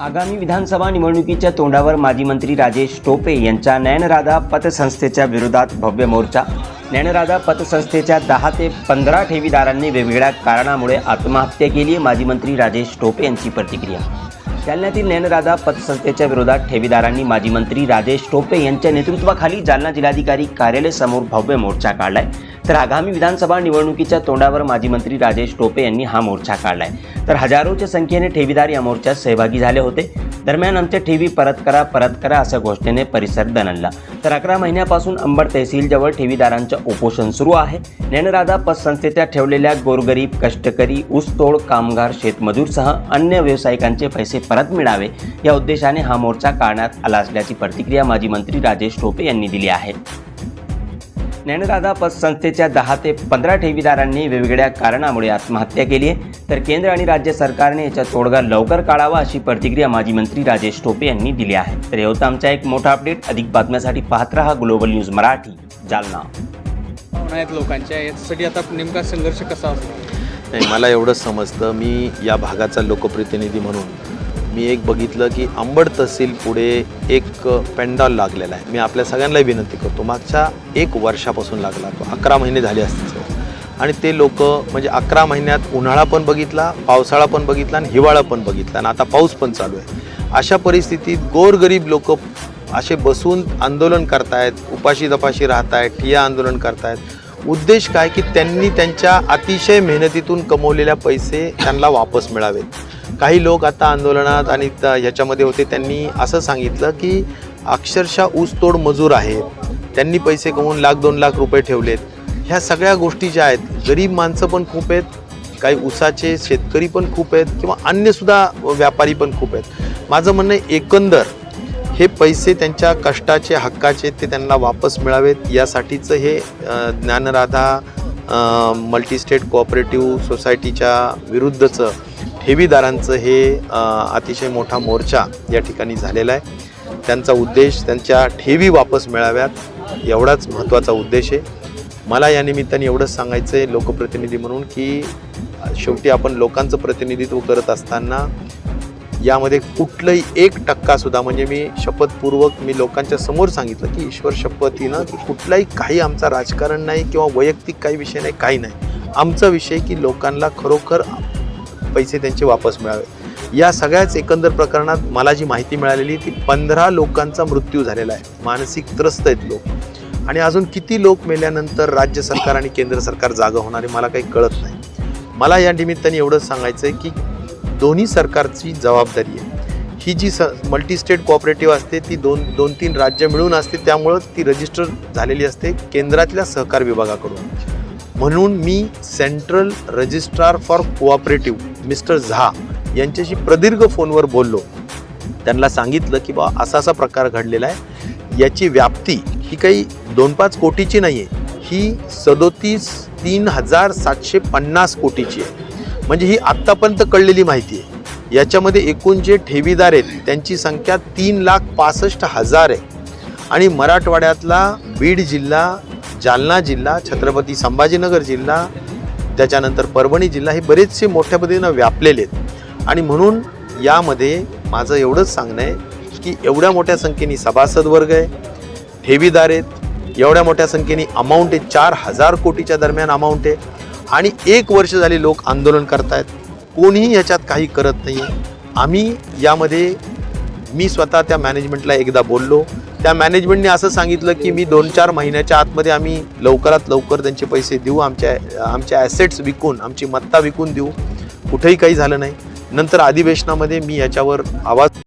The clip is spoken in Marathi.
आगामी विधानसभा निवडणुकीच्या तोंडावर माजी मंत्री राजेश टोपे यांच्या नयनराधा पतसंस्थेच्या विरोधात भव्य मोर्चा. नयनराधा पतसंस्थेच्या दहा ते पंधरा ठेवीदारांनी वेगवेगळ्या कारणामुळे आत्महत्या केली आहे माजी मंत्री राजेश टोपे यांची प्रतिक्रिया. जालन्यातील नयनराधा पतसंस्थेच्या विरोधात ठेवीदारांनी माजी मंत्री राजेश टोपे यांच्या नेतृत्वाखाली जालना जिल्हाधिकारी कार्यालयासमोर भव्य मोर्चा काढलाय. तर आगामी विधानसभा निवडणुकीच्या तोंडावर माजी मंत्री राजेश टोपे यांनी हा मोर्चा काढलाय. तर हजारोच्या संख्येने ठेवीदार या मोर्चात सहभागी झाले होते. दरम्यान आमच्या ठेवी परत करा परत करा अशा घोषणेने परिसर दणलला तर अकरा महिन्यापासून अंबड तहसीलजवळ ठेवीदारांचं उपोषण सुरू आहे. ज्ञानराधा पतसंस्थेच्या ठेवलेल्या गोरगरीब कष्टकरी ऊसतोड कामगार शेतमजूरसह अन्य व्यावसायिकांचे पैसे परत मिळावे या उद्देशाने हा मोर्चा काढण्यात आला असल्याची प्रतिक्रिया माजी मंत्री राजेश टोपे यांनी दिली आहे. ज्ञानराधा पतसंस्थेच्या दहा ते पंधरा ठेवीदारांनी वेगवेगळ्या कारणामुळे आत्महत्या केली आहे. तर केंद्र आणि राज्य सरकारने याचा तोडगा लवकर काढावा अशी प्रतिक्रिया माजी मंत्री राजेश टोपे यांनी दिली आहे. तर हे होतं आमचा एक मोठा अपडेट. अधिक बातम्यासाठी पाहत रहा ग्लोबल न्यूज मराठी जालना. आहेत लोकांच्या. याच्यासाठी आता नेमका संघर्ष कसा असतो? नाही मला एवढंच समजतं. मी या भागाचा लोकप्रतिनिधी म्हणून मी एक बघितलं की अंबड तहसील पुढे एक पेंडॉल लागलेला आहे. मी आपल्या सगळ्यांना विनंती करतो मागच्या एक वर्षापासून लागला तो. अकरा महिने झाले असतील आणि ते लोक म्हणजे अकरा महिन्यात उन्हाळा पण बघितला पावसाळा पण बघितला आणि हिवाळा पण बघितला आणि आता पाऊस पण चालू आहे. अशा परिस्थितीत गोरगरीब लोक असे बसून आंदोलन करतायत उपाशी दपाशी राहतायत ठिया आंदोलन करतायत. उद्देश काय की त्यांनी त्यांच्या अतिशय मेहनतीतून कमवलेल्या पैसे त्यांना वापस मिळावेत. काही लोक आता आंदोलनात आणि त- ह्याच्यामध्ये होते त्यांनी असं सांगितलं की अक्षरशः ऊसतोड मजूर आहेत. त्यांनी पैसे कमवून लाख दोन लाख रुपये ठेवलेत. ह्या सगळ्या गोष्टी ज्या आहेत गरीब माणसं पण खूप आहेत काही ऊसाचे शेतकरी पण खूप आहेत किंवा अन्यसुद्धा व्यापारी पण खूप आहेत. माझं म्हणणं एकंदर हे पैसे त्यांच्या कष्टाचे हक्काचे ते त्यांना वापस मिळावेत. यासाठीचं हे ज्ञानराधा मल्टीस्टेट कोऑपरेटिव्ह सोसायटीच्या विरुद्धचं ठेवीदारांचं हे अतिशय मोठा मोर्चा या ठिकाणी झालेला आहे. त्यांचा उद्देश त्यांच्या ठेवी वापस मिळाव्यात एवढाच महत्त्वाचा उद्देश आहे. मला या निमित्ताने एवढंच सांगायचं आहे लोकप्रतिनिधी म्हणून की शेवटी आपण लोकांचं प्रतिनिधित्व करत असताना यामध्ये कुठलंही एक टक्का सुद्धा म्हणजे मी शपथपूर्वक मी लोकांच्या समोर सांगितलं की ईश्वर शपथीनं की कुठलाही काही आमचा राजकारण नाही किंवा वैयक्तिक काही विषय नाही काही नाही. आमचा विषय की लोकांना खरोखर पैसे त्यांचे वापस मिळावे. या सगळ्याच एकंदर प्रकरणात मला जी माहिती मिळालेली ती पंधरा लोकांचा मृत्यू झालेला आहे. मानसिक त्रस्त आहेत लोक. आणि अजून किती लोक मेल्यानंतर राज्य सरकार आणि केंद्र सरकार जागा होणार मला काही कळत नाही. मला या निमित्ताने एवढंच सांगायचं आहे की दोन्ही सरकारची जबाबदारी आहे. ही जी स मल्टीस्टेट कोऑपरेटिव्ह असते ती दोन दोन तीन राज्य मिळून असते त्यामुळं ती रजिस्टर झालेली असते केंद्रातल्या सहकार विभागाकडून. म्हणून मी central registrar for cooperative mister Jha यांच्याशी प्रदीर्घ फोनवर बोललो. त्यांना सांगितलं की बा असा असा प्रकार घडलेला आहे. याची व्याप्ती ही काही दोन पाच कोटीची नाही आहे ही सदोतीस तीन हजार सातशे पन्नास कोटीची आहे. म्हणजे ही आत्तापर्यंत कळलेली माहिती आहे. याच्यामध्ये एकूण जे ठेवीदार आहेत त्यांची संख्या तीन लाख पासष्ट हजार आहे. आणि मराठवाड्यातला बीड जिल्हा जालना जिल्हा छत्रपती संभाजीनगर जिल्हा त्याच्यानंतर परभणी जिल्हा हे बरेचसे मोठ्या पद्धतीनं व्यापलेले आहेत. आणि म्हणून यामध्ये माझं एवढंच सांगणं आहे की एवढ्या मोठ्या संख्येने सभासद वर्ग आहे ठेवीदार आहेत एवढ्या मोठ्या संख्येने अमाऊंट आहे चार हजार कोटीच्या दरम्यान अमाऊंट आहे. आणि एक वर्ष झाले लोक आंदोलन करतायत. कोणीही ह्याच्यात काही करत नाही आहे आम्ही यामध्ये मी स्वतः त्या मॅनेजमेंटला एकदा बोललो. त्या मॅनेजमेंटने असं सांगितलं की मी दोन चार महिन्याच्या आतमध्ये आम्ही लवकरात लवकर त्यांचे पैसे देऊ आमच्या आमच्या ॲसेट्स विकून आमची मत्ता विकून देऊ. कुठेही काही झालं नाही. नंतर अधिवेशनामध्ये मी याच्यावर आवाज